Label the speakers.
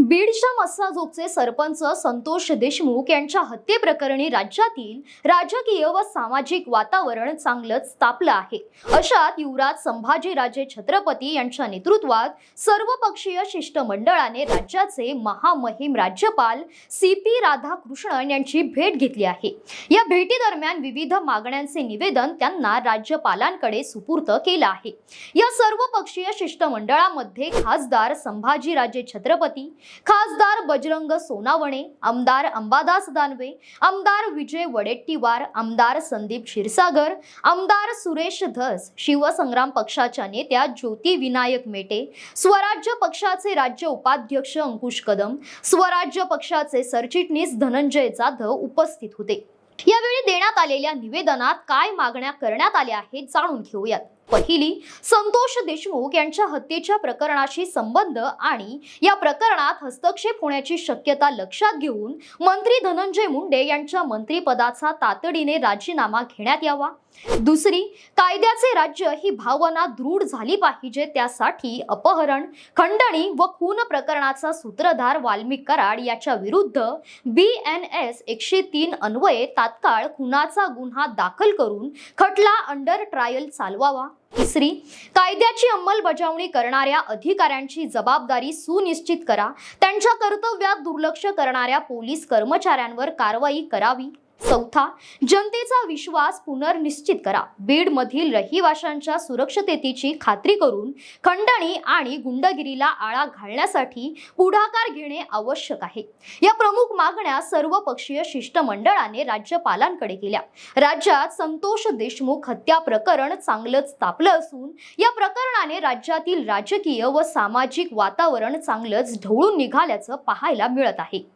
Speaker 1: बीडच्या मस्साजोगचे सरपंच संतोष देशमुख यांच्या हत्येप्रकरणी राज्यातील राजकीय व सामाजिक वातावरण चांगलंच तापलं आहे. अशात युवराज संभाजीराजे छत्रपती यांच्या नेतृत्वात सर्वपक्षीय शिष्टमंडळाने राज्याचे महामहिम राज्यपाल सी पी राधाकृष्णन यांची भेट घेतली आहे. या भेटीदरम्यान विविध मागण्यांचे निवेदन त्यांना राज्यपालांकडे सुपूर्त केलं आहे. या सर्वपक्षीय शिष्टमंडळामध्ये खासदार संभाजीराजे छत्रपती खासदार बजरंग सोनावणे आमदार अंबादास दानवे आमदार विजय वडेट्टीवार आमदार संदीप क्षीरसागर आमदार सुरेश धस शिवसंग्राम पक्षाच्या नेत्या ज्योती विनायक मेटे स्वराज्य पक्षाचे राज्य उपाध्यक्ष अंकुश कदम स्वराज्य पक्षाचे सरचिटणीस धनंजय जाधव उपस्थित होते. यावेळी देण्यात आलेल्या निवेदनात काय मागण्या करण्यात आल्या आहेत जाणून घेऊयात. पहिली संतोष देशमुख यांच्या हत्येच्या प्रकरणाशी संबंध आणि या प्रकरणात हस्तक्षेप होण्याची शक्यता लक्षात घेऊन मंत्री धनंजय मुंडे यांच्या मंत्रिपदाचा तातडीने राजीनामा घेण्यात यावा. दुसरी कायद्याचे राज्य ही भावना दृढ झाली पाहिजे त्यासाठी अपहरण खंडणी व खून प्रकरणाचा सूत्रधार वाल्मिक कराड याच्या विरुद्ध बी एन एस एकशे तीन अन्वये तात्काळ खुनाचा गुन्हा दाखल करून खटला अंडर ट्रायल चालवावा. तिसरी कायद्याची अंमलबजावणी करणाऱ्या अधिकाऱ्यांची जबाबदारी सुनिश्चित करा. त्यांच्या कर्तव्यात दुर्लक्ष करणाऱ्या पोलीस कर्मचाऱ्यांवर कारवाई करावी. चौथा जनतेचा विश्वास पुनर्निश्चित करा. बीड मधील रहिवाशांच्या सुरक्षतेची खात्री करून खंडणी आणि गुंडगिरीला आळा घालण्यासाठी पुढाकार घेणे आवश्यक आहे. या प्रमुख मागण्या सर्व पक्षीय शिष्टमंडळाने राज्यपालांकडे केल्या. राज्यात संतोष देशमुख हत्या प्रकरण चांगलंच तापलं असून या प्रकरणाने राज्यातील राजकीय व सामाजिक वातावरण चांगलंच ढवळून निघाल्याचं पाहायला मिळत आहे.